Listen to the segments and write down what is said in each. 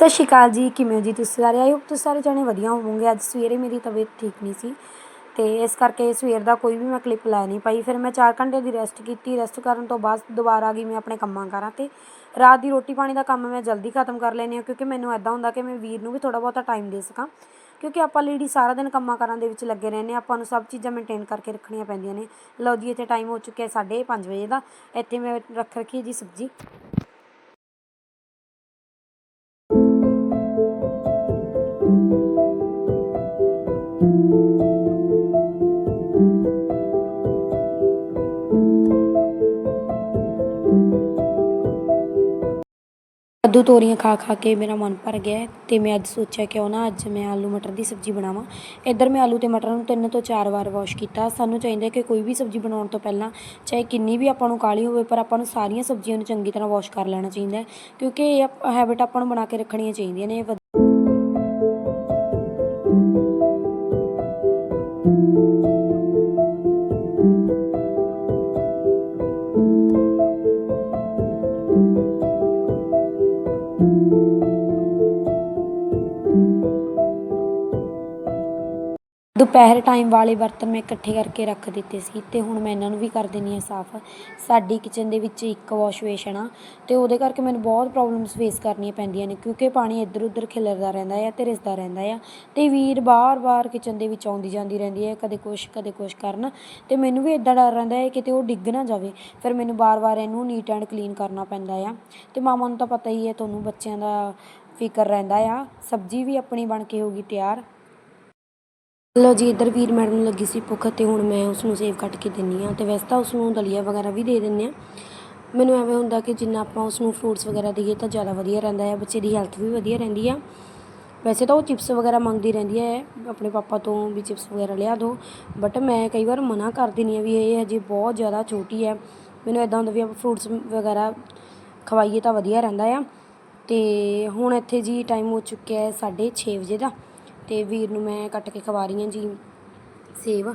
ਸਤਿ ਸ਼੍ਰੀ ਅਕਾਲ ਜੀ, ਕਿਵੇਂ ਹੋ ਜੀ ਤੁਸੀਂ ਸਾਰੇ? ਆਈ ਹੋਪ ਤੁਸੀਂ ਸਾਰੇ ਜਾਣੇ ਵਧੀਆ ਹੋਵੋਗੇ। ਅੱਜ ਸਵੇਰੇ ਮੇਰੀ ਤਬੀਅਤ ਠੀਕ ਨਹੀਂ ਸੀ ਤੇ ਇਸ ਕਰਕੇ ਸਵੇਰ ਦਾ ਕੋਈ ਵੀ ਮੈਂ ਕਲਿੱਪ ਲੈ ਨਹੀਂ ਪਾਈ। ਫਿਰ ਮੈਂ 4 ਘੰਟੇ ਦੀ ਰੈਸਟ ਕੀਤੀ। ਰੈਸਟ ਕਰਨ ਤੋਂ ਬਾਅਦ ਦੁਬਾਰਾ ਆ ਗਈ ਮੈਂ ਆਪਣੇ ਕੰਮਾਂ ਕਾਰਾਂ ਤੇ। ਰਾਤ ਦੀ ਰੋਟੀ ਪਾਣੀ ਦਾ ਕੰਮ ਮੈਂ ਜਲਦੀ ਖਤਮ ਕਰ ਲੈਂਦੀ ਹਾਂ ਕਿਉਂਕਿ ਮੈਨੂੰ ਐਦਾਂ ਹੁੰਦਾ ਕਿ ਮੈਂ ਵੀਰ ਨੂੰ ਵੀ ਥੋੜਾ ਬਹੁਤਾ ਟਾਈਮ ਦੇ ਸਕਾਂ। ਕਿਉਂਕਿ ਆਪਾਂ ਲੇਡੀ ਸਾਰਾ ਦਿਨ ਕੰਮਾਂ ਕਾਰਾਂ ਦੇ ਵਿੱਚ ਲੱਗੇ ਰਹਿੰਦੇ ਹਾਂ। ਆਪਾਂ ਨੂੰ ਸਭ ਚੀਜ਼ਾਂ ਮੇਨਟੇਨ ਕਰਕੇ ਰੱਖਣੀਆਂ ਪੈਂਦੀਆਂ ਨੇ। ਲਓ ਜੀ, ਇੱਥੇ ਟਾਈਮ ਹੋ ਚੁੱਕਿਆ 5:30 ਵਜੇ ਦਾ। ਇੱਥੇ ਮੈਂ ਰੱਖ ਰੱਖੀ ਜੀ ਸਬਜ਼ੀ। ਕੱਦੂ ਤੋਰੀਆਂ ਖਾ ਖਾ ਕੇ ਮੇਰਾ ਮਨ ਭਰ ਗਿਆ ਅਤੇ ਮੈਂ ਅੱਜ ਸੋਚਿਆ ਕਿਉਂ ਨਾ ਅੱਜ ਮੈਂ ਆਲੂ ਮਟਰ ਦੀ ਸਬਜ਼ੀ ਬਣਾਵਾਂ। ਇੱਧਰ ਮੈਂ ਆਲੂ ਤੇ ਮਟਰ ਨੂੰ ਤਿੰਨ ਤੋਂ ਚਾਰ ਵਾਰ ਵਾਸ਼ ਕੀਤਾ। ਸਾਨੂੰ ਚਾਹੀਦਾ ਕਿ ਕੋਈ ਵੀ ਸਬਜ਼ੀ ਬਣਾਉਣ ਤੋਂ ਪਹਿਲਾਂ ਚਾਹੇ ਕਿੰਨੀ ਵੀ ਆਪਾਂ ਨੂੰ ਕਾਲੀ ਹੋਵੇ, ਪਰ ਆਪਾਂ ਨੂੰ ਸਾਰੀਆਂ ਸਬਜ਼ੀਆਂ ਨੂੰ ਚੰਗੀ ਤਰ੍ਹਾਂ ਵਾਸ਼ ਕਰ ਲੈਣਾ ਚਾਹੀਦਾ ਕਿਉਂਕਿ ਇਹ ਹੈਬਿਟ ਆਪਾਂ ਨੂੰ ਬਣਾ ਕੇ ਰੱਖਣੀਆਂ ਚਾਹੀਦੀਆਂ ਨੇ ਦੁਪਹਿਰ ਟਾਈਮ ਵਾਲੇ ਬਰਤਨ ਮੈਂ ਇਕੱਠੇ ਕਰਕੇ ਰੱਖ ਦਿੱਤੇ ਸੀ ਅਤੇ ਹੁਣ ਮੈਂ ਇਹਨਾਂ ਨੂੰ ਵੀ ਕਰ ਦਿੰਦੀ ਹਾਂ ਸਾਫ਼। ਸਾਡੀ ਕਿਚਨ ਦੇ ਵਿੱਚ ਇੱਕ ਵਾਸ਼ ਬੇਸ਼ਨ ਆ ਅਤੇ ਉਹਦੇ ਕਰਕੇ ਮੈਨੂੰ ਬਹੁਤ ਪ੍ਰੋਬਲਮਸ ਫੇਸ ਕਰਨੀਆਂ ਪੈਂਦੀਆਂ ਨੇ ਕਿਉਂਕਿ ਪਾਣੀ ਇੱਧਰ ਉੱਧਰ ਖਿਲਰਦਾ ਰਹਿੰਦਾ ਆ ਅਤੇ ਰਿਸਦਾ ਰਹਿੰਦਾ ਆ ਅਤੇ ਵੀਰ ਵਾਰ ਵਾਰ ਕਿਚਨ ਦੇ ਵਿੱਚ ਆਉਂਦੀ ਜਾਂਦੀ ਰਹਿੰਦੀ ਹੈ, ਕਦੇ ਕੁਛ ਕਦੇ ਕੁਛ ਕਰਨ ਅਤੇ ਮੈਨੂੰ ਵੀ ਇੱਦਾਂ ਡਰ ਰਹਿੰਦਾ ਹੈ ਕਿਤੇ ਉਹ ਡਿੱਗ ਨਾ ਜਾਵੇ। ਫਿਰ ਮੈਨੂੰ ਵਾਰ ਵਾਰ ਇਹਨੂੰ ਨੀਟ ਐਂਡ ਕਲੀਨ ਕਰਨਾ ਪੈਂਦਾ ਆ ਅਤੇ ਮਾਮਾ ਨੂੰ ਤਾਂ ਪਤਾ ਹੀ ਹੈ, ਤੁਹਾਨੂੰ ਬੱਚਿਆਂ ਦਾ ਫਿਕਰ ਰਹਿੰਦਾ ਆ, ਸਬਜ਼ੀ ਵੀ ਆਪਣੀ ਬਣ ਕੇ ਹੋਗੀ ਤਿਆਰ। ਲਓ ਜੀ, ਇੱਧਰ ਵੀਰ ਮੈਡਮ ਨੂੰ ਲੱਗੀ ਸੀ ਭੁੱਖ ਅਤੇ ਹੁਣ ਮੈਂ ਉਸ ਨੂੰ ਸੇਵ ਕੱਟ ਕੇ ਦਿੰਨੀ ਆ ਤੇ ਵੈਸੇ ਤਾਂ ਉਸ ਨੂੰ ਦਲੀਆ ਵਗੈਰਾ ਵੀ ਦੇ ਦਿੰਨੇ ਆ ਮੈਨੂੰ ਐਵੇਂ ਹੁੰਦਾ ਕਿ ਜਿੰਨਾ ਆਪਾਂ ਉਸ ਨੂੰ ਫਰੂਟਸ ਵਗੈਰਾ ਦਈਏ ਤਾਂ ਜ਼ਿਆਦਾ ਵਧੀਆ ਰਹਿੰਦਾ ਹੈ, ਬੱਚੇ ਦੀ ਹੈਲਥ ਵੀ ਵਧੀਆ ਰਹਿੰਦੀ ਆ। ਵੈਸੇ ਤਾਂ ਉਹ ਚਿਪਸ ਵਗੈਰਾ ਮੰਗਦੀ ਰਹਿੰਦੀ ਹੈ, ਆਪਣੇ ਪਾਪਾ ਤੋਂ ਵੀ ਚਿਪਸ ਵਗੈਰਾ ਲਿਆ ਦਿਓ। ਬਟ ਮੈਂ ਕਈ ਵਾਰ ਮਨਾ ਕਰ ਦਿੰਦੀ ਆ ਵੀ ਇਹ ਹਜੇ ਬਹੁਤ ਜ਼ਿਆਦਾ ਛੋਟੀ ਹੈ, ਮੈਨੂੰ ਇਦਾਂ ਹੁੰਦਾ ਵੀ ਆਪਾਂ ਫਰੂਟਸ ਵਗੈਰਾ ਖਵਾਈਏ ਤਾਂ ਵਧੀਆ ਰਹਿੰਦਾ ਆ। ਤੇ ਹੁਣ ਇੱਥੇ ਜੀ ਟਾਈਮ ਹੋ ਚੁੱਕਿਆ ਹੈ 6:30 ਵਜੇ ਦਾ। ਅਤੇ ਵੀਰ ਨੂੰ ਮੈਂ ਕੱਟ ਕੇ ਖਵਾ ਰਹੀ ਹਾਂ ਜੀ, ਸੇਬ।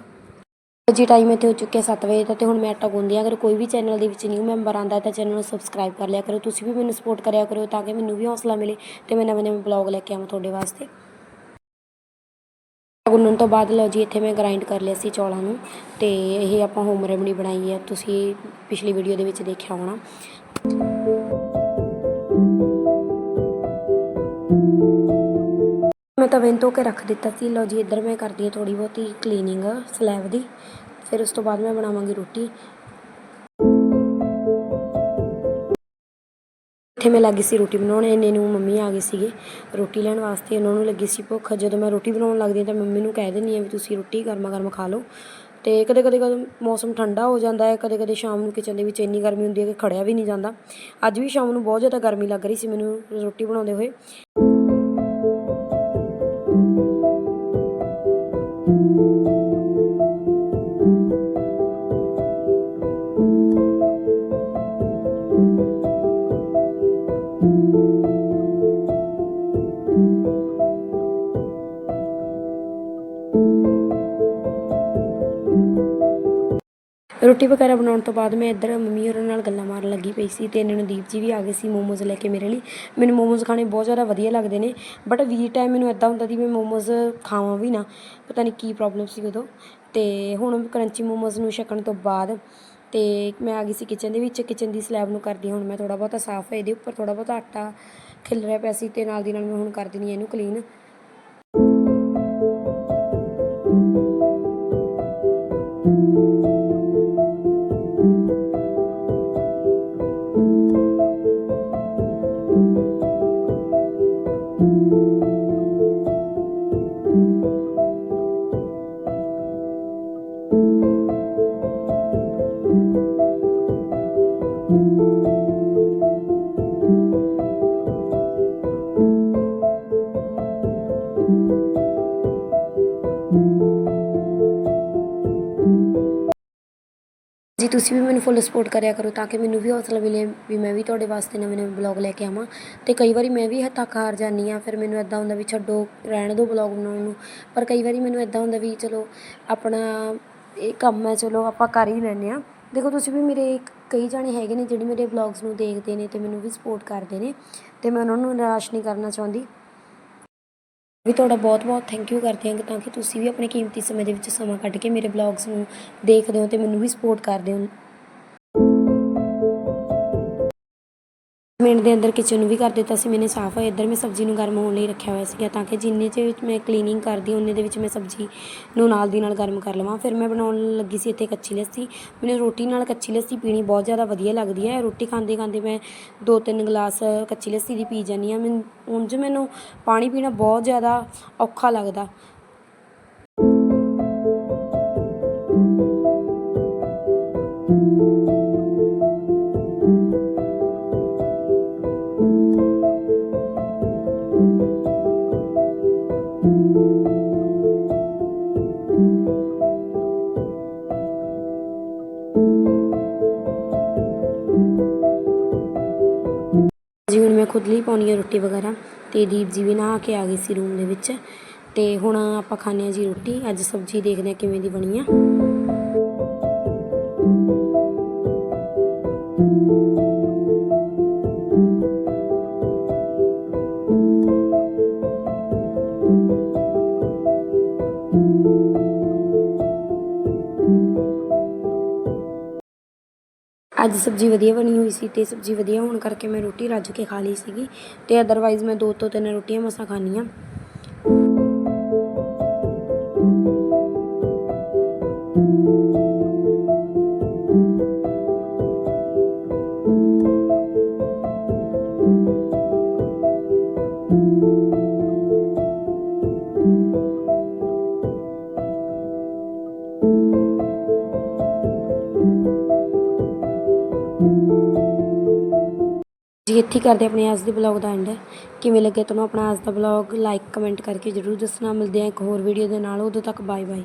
ਜੀ ਟਾਈਮ ਇੱਥੇ ਹੋ ਚੁੱਕਿਆ 7 ਵਜੇ ਦਾ ਤੇ ਹੁਣ ਮੈਂ ਆਟਾ ਗੁੰਨਦੀ ਹਾਂ। ਅਗਰ ਕੋਈ ਵੀ ਚੈਨਲ ਦੇ ਵਿੱਚ ਨਿਊ ਮੈਂਬਰ ਆਂਦਾ ਤਾਂ ਚੈਨਲ ਨੂੰ ਸਬਸਕ੍ਰਾਈਬ ਕਰ ਲਿਆ ਕਰੋ। ਤੁਸੀਂ ਵੀ ਮੈਨੂੰ ਸਪੋਰਟ ਕਰਿਆ ਕਰੋ ਤਾਂ ਕਿ ਮੈਨੂੰ ਵੀ ਹੌਸਲਾ ਮਿਲੇ ਤੇ ਮੈਂ ਨਵੇਂ ਨਵੇਂ ਬਲੌਗ ਲੈ ਕੇ ਆਵਾਂ ਤੁਹਾਡੇ ਵਾਸਤੇ। ਗੁੰਨਣ ਤੋਂ ਬਾਅਦ ਲਓ ਜੀ, ਇੱਥੇ ਮੈਂ ਗ੍ਰਾਈਂਡ ਕਰ ਲਿਆ ਸੀ ਚੌਲਾਂ ਨੂੰ ਤੇ ਇਹ ਆਪਾਂ ਹੋਮ ਰੈਮਡੀ ਬਣਾਈ ਹੈ। ਤੁਸੀਂ ਪਿਛਲੀ ਵੀਡੀਓ ਦੇ ਵਿੱਚ ਦੇਖਿਆ ਹੋਣਾ। ਮੈਂ ਤਵੇ ਨੂੰ ਧੋ ਕੇ ਰੱਖ ਦਿੱਤਾ ਸੀ। ਲਓ ਜੀ, ਇੱਧਰ ਮੈਂ ਕਰਦੀ ਹਾਂ ਥੋੜੀ ਬਹੁਤੀ ਕਲੀਨਿੰਗ ਸਲੈਬ ਦੀ। ਫਿਰ ਉਸ ਤੋਂ ਬਾਅਦ ਮੈਂ ਬਣਾਵਾਂਗੀ ਰੋਟੀ। ਇੱਥੇ ਮੈਂ ਲੱਗੀ ਸੀ ਰੋਟੀ ਬਣਾਉਣ। ਇੰਨੇ ਨੂੰ ਮੰਮੀ ਆ ਗਏ ਸੀਗੇ। ਰੋਟੀ ਲੈਣ ਵਾਸਤੇ ਉਹਨਾਂ ਨੂੰ ਲੱਗੀ ਸੀ ਭੁੱਖ। ਜਦੋਂ ਮੈਂ ਰੋਟੀ ਬਣਾਉਣ ਲੱਗਦੀ ਹਾਂ ਤਾਂ ਮੰਮੀ ਨੂੰ ਕਹਿ ਦਿੰਦੀ ਹਾਂ ਵੀ ਤੁਸੀਂ ਰੋਟੀ ਗਰਮਾ ਗਰਮ ਖਾ ਲਓ। ਤੇ ਕਦੇ ਕਦੇ ਕਦੇ ਮੌਸਮ ਠੰਡਾ ਹੋ ਜਾਂਦਾ ਹੈ। ਕਦੇ ਕਦੇ ਸ਼ਾਮ ਨੂੰ ਕਿਚਨ ਦੇ ਵਿੱਚ ਇੰਨੀ ਗਰਮੀ ਹੁੰਦੀ ਹੈ ਕਿ ਖੜਿਆ ਵੀ ਨਹੀਂ ਜਾਂਦਾ। ਅੱਜ ਵੀ ਸ਼ਾਮ ਨੂੰ ਬਹੁਤ ਜ਼ਿਆਦਾ ਗਰਮੀ ਲੱਗ ਰਹੀ ਸੀ ਮੈਨੂੰ ਰੋਟੀ ਬਣਾਉਂਦੇ ਹੋਏ। ਰੋਟੀ ਵਗੈਰਾ ਬਣਾਉਣ ਤੋਂ ਬਾਅਦ ਮੈਂ ਇੱਧਰ ਮੰਮੀ ਹੋਰਾਂ ਨਾਲ ਗੱਲਾਂ ਮਾਰਨ ਲੱਗੀ ਪਈ ਸੀ ਤੇ ਇਹਨਾਂ ਨੂੰ ਦੀਪ ਜੀ ਵੀ ਆ ਗਏ ਸੀ ਮੋਮੋਜ਼ ਲੈ ਕੇ ਮੇਰੇ ਲਈ। ਮੈਨੂੰ ਮੋਮੋਜ਼ ਖਾਣੇ ਬਹੁਤ ਜ਼ਿਆਦਾ ਵਧੀਆ ਲੱਗਦੇ ਨੇ ਬਟ ਵੀ ਟਾਈਮ ਮੈਨੂੰ ਇਦਾਂ ਹੁੰਦਾ ਸੀ ਮੈਂ ਮੋਮੋਜ਼ ਖਾਵਾਂ ਵੀ ਨਾ। ਪਤਾ ਨਹੀਂ ਕੀ ਪ੍ਰੋਬਲਮ ਸੀ ਉਦੋਂ। ਤੇ ਹੁਣ ਕਰੰਚੀ ਮੋਮੋਜ਼ ਨੂੰ ਛਕਣ ਤੋਂ ਬਾਅਦ ਤੇ ਮੈਂ ਆ ਗਈ ਸੀ ਕਿਚਨ ਦੇ ਵਿੱਚ ਕਿਚਨ ਦੀ ਸਲੈਬ ਨੂੰ ਕਰਦੀ ਹੁਣ ਮੈਂ ਥੋੜਾ ਬਹੁਤਾ ਸਾਫ਼ ਇਹਦੇ ਉੱਪਰ ਥੋੜਾ ਬਹੁਤਾ ਆਟਾ ਖਿਲ ਰਿਹਾ ਪਿਆ ਸੀ ਤੇ ਨਾਲ ਦੀ ਨਾਲ ਮੈਂ ਹੁਣ ਕਰ ਦਿੰਦੀ ਹਾਂ ਇਹਨੂੰ ਕਲੀਨ ਤੁਸੀਂ ਵੀ ਮੈਨੂੰ ਫੁੱਲ ਸਪੋਰਟ ਕਰਿਆ ਕਰੋ ਤਾਂ ਕਿ ਮੈਨੂੰ ਵੀ ਹੌਸਲਾ ਮਿਲੇ ਵੀ ਮੈਂ ਵੀ ਤੁਹਾਡੇ ਵਾਸਤੇ ਨਵੇਂ ਨਵੇਂ ਬਲੌਗ ਲੈ ਕੇ ਆਵਾਂ। ਤੇ ਕਈ ਵਾਰੀ ਮੈਂ ਵੀ ਥੱਕ ਹਾਰ ਜਾਂਦੀ ਆ ਫਿਰ ਮੈਨੂੰ ਇਦਾਂ ਹੁੰਦਾ ਵੀ ਛੱਡੋ, ਰਹਿਣ ਦਿਓ ਬਲੌਗ ਬਣਾਉਣ ਨੂੰ। ਪਰ ਕਈ ਵਾਰੀ ਮੈਨੂੰ ਇਦਾਂ ਹੁੰਦਾ ਵੀ ਚਲੋ ਆਪਣਾ ਇਹ ਕੰਮ ਹੈ, ਚਲੋ ਆਪਾਂ ਕਰ ਹੀ ਲੈਂਦੇ ਆ ਦੇਖੋ ਤੁਸੀਂ ਵੀ ਮੇਰੇ ਕਈ ਜਾਣੇ ਹੈਗੇ ਨੇ ਜਿਹੜੇ ਮੇਰੇ ਵਲੌਗਸ ਨੂੰ ਦੇਖਦੇ ਨੇ ਤੇ ਮੈਨੂੰ ਵੀ ਸਪੋਰਟ ਕਰਦੇ ਨੇ ਤੇ ਮੈਂ ਉਹਨਾਂ ਨੂੰ ਨਿਰਾਸ਼ ਨਹੀਂ ਕਰਨਾ ਚਾਹੁੰਦੀ। ਵੀ ਤੁਹਾਡਾ ਬਹੁਤ ਬਹੁਤ ਥੈਂਕ ਯੂ ਕਰਦੇ ਹਾਂ ਤਾਂ ਕਿ ਤੁਸੀਂ ਵੀ ਆਪਣੇ ਕੀਮਤੀ ਸਮੇਂ ਦੇ ਵਿੱਚ ਸਮਾਂ ਕੱਢ ਕੇ ਮੇਰੇ ਵਲੌਗਸ ਨੂੰ ਦੇਖਦੇ ਹੋ ਤੇ ਮੈਨੂੰ ਵੀ ਸਪੋਰਟ ਕਰਦੇ ਹੋ। ਮਿੰਟ ਦੇ ਅੰਦਰ ਕਿਚਨ ਨੂੰ ਵੀ ਕਰ ਦਿੱਤਾ ਸੀ ਮੈਨੇ ਸਾਫ਼ ਇੱਧਰ ਮੈਂ ਸਬਜ਼ੀ ਨੂੰ ਗਰਮ ਹੋਣ ਲਈ ਰੱਖਿਆ ਹੋਇਆ ਸੀਗਾ ਤਾਂ ਕਿ ਜਿੰਨੇ ਚ ਮੈਂ ਕਲੀਨਿੰਗ ਕਰਦੀ ਹਾਂ, ਉਨੇ ਦੇ ਵਿੱਚ ਮੈਂ ਸਬਜ਼ੀ ਨੂੰ ਨਾਲ ਦੀ ਨਾਲ ਗਰਮ ਕਰ ਲਵਾਂ। ਫਿਰ ਮੈਂ ਬਣਾਉਣ ਲੱਗੀ ਸੀ ਇੱਥੇ ਕੱਚੀ ਲੱਸੀ ਮੈਨੂੰ ਰੋਟੀ ਨਾਲ ਕੱਚੀ ਲੱਸੀ ਪੀਣੀ ਬਹੁਤ ਜ਼ਿਆਦਾ ਵਧੀਆ ਲੱਗਦੀ ਹੈ। ਰੋਟੀ ਖਾਂਦੇ ਖਾਂਦੇ ਮੈਂ ਦੋ ਤਿੰਨ ਗਲਾਸ ਕੱਚੀ ਲੱਸੀ ਦੀ ਪੀ ਜਾਂਦੀ ਹਾਂ। ਮੈਂ ਉਂਝ ਮੈਨੂੰ ਪਾਣੀ ਪੀਣਾ ਬਹੁਤ ਜ਼ਿਆਦਾ ਔਖਾ ਲੱਗਦਾ। ਜੀ, ਹੁਣ ਮੈਂ ਖੁਦ ਲਈ ਪਾਉਣੀ ਆ ਰੋਟੀ ਵਗੈਰਾ ਤੇ ਦੀਪ ਜੀ ਵੀ ਨਹਾ ਕੇ ਆ ਗਈ ਸੀ ਰੂਮ ਦੇ ਵਿੱਚ ਤੇ ਹੁਣ ਆਪਾਂ ਖਾਣੇ ਆ ਜੀ ਰੋਟੀ। ਅੱਜ ਸਬਜ਼ੀ ਦੇਖਦੇ ਆ ਕਿਵੇਂ ਦੀ ਬਣੀ ਆ। ਅੱਜ ਸਬਜ਼ੀ ਵਧੀਆ ਬਣੀ ਹੋਈ ਸੀ ਤੇ ਸਬਜ਼ੀ ਵਧੀਆ ਹੋਣ ਕਰਕੇ ਮੈਂ ਰੋਟੀ ਰੱਜ ਕੇ ਖਾ ਲਈ ਸੀਗੀ ਤੇ ਅਦਰਵਾਈਜ਼ ਮੈਂ ਦੋ ਤੋਂ ਤਿੰਨ ਰੋਟੀਆਂ ਮਸਾਂ ਖਾਂਦੀ ਜੀ, ਇੱਥੇ ਕਰਦੇ ਆਪਣੇ ਅੱਜ ਦੇ ਬਲੌਗ ਦਾ ਐਂਡ ਕਿਵੇਂ ਲੱਗਿਆ ਤੁਹਾਨੂੰ ਆਪਣਾ ਅੱਜ ਦਾ ਬਲੌਗ ਲਾਈਕ ਕਮੈਂਟ ਕਰਕੇ ਜਰੂਰ ਦੱਸਣਾ। ਮਿਲਦੇ ਆ ਇੱਕ ਹੋਰ ਵੀਡੀਓ ਦੇ ਨਾਲ। ਉਦੋਂ ਤੱਕ ਬਾਏ ਬਾਏ